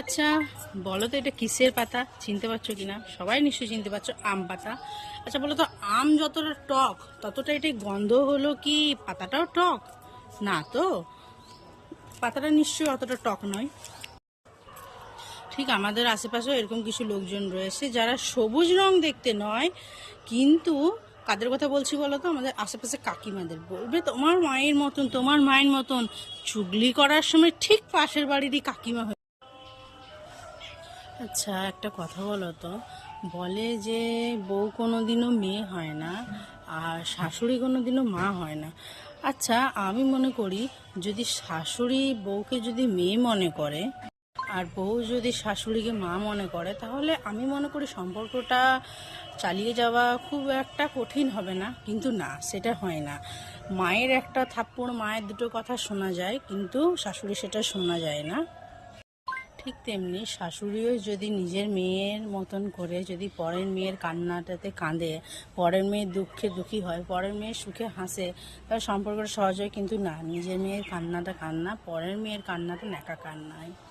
আচ্ছা বলো তো এটা কিসের পাতা? চিনতে পারছ কিনা? সবাই নিশ্চয়ই চিনতে পারছ, আম পাতা। আচ্ছা বলো তো, আম যতটা টক, ততটা এটাই গন্ধ হলো কি পাতাটাও টক? না তো, পাতাটা নিশ্চয়ই অতটা টক নয়। ঠিক আমাদের আশেপাশেও এরকম কিছু লোকজন রয়েছে যারা সবুজ রং দেখতে নয়, কিন্তু কাদের কথা বলছি বলো তো? আমাদের আশেপাশে কাকিমাদের। বলবে তোমার মায়ের মতন, তোমার মায়ের মতন। চুগলি করার সময় ঠিক পাশের বাড়িরই কাকিমা আচ্ছা একটা কথা বলো তো। বলে যে বউ কোনো দিনও মেয়ে হয় না, আর শাশুড়ি কোনো দিনও মা হয় না। আচ্ছা আমি মনে করি যদি শাশুড়ি বউকে যদি মেয়ে মনে করে, আর বউ যদি শাশুড়িকে মা মনে করে, তাহলে আমি মনে করি সম্পর্কটা চালিয়ে যাওয়া খুব একটা কঠিন হবে না। কিন্তু না, সেটা হয় না। মায়ের একটা থাপ্পড়, মায়ের দুটো কথা শোনা যায়, কিন্তু শাশুড়ি সেটা শোনা যায় না। ঠিক তেমনি শাশুড়িও যদি নিজের মেয়ের মতন করে যদি পরের মেয়ের কান্নাটাতে কাঁদে, পরের মেয়ের দুঃখে দুঃখী হয়, পরের মেয়ের সুখে হাসে, তার সম্পর্কটা সহজ হয় কিন্তু না। নিজের মেয়ের কান্নাটা কান্না, পরের মেয়ের কান্নাটা ন্যাকা কান্নায়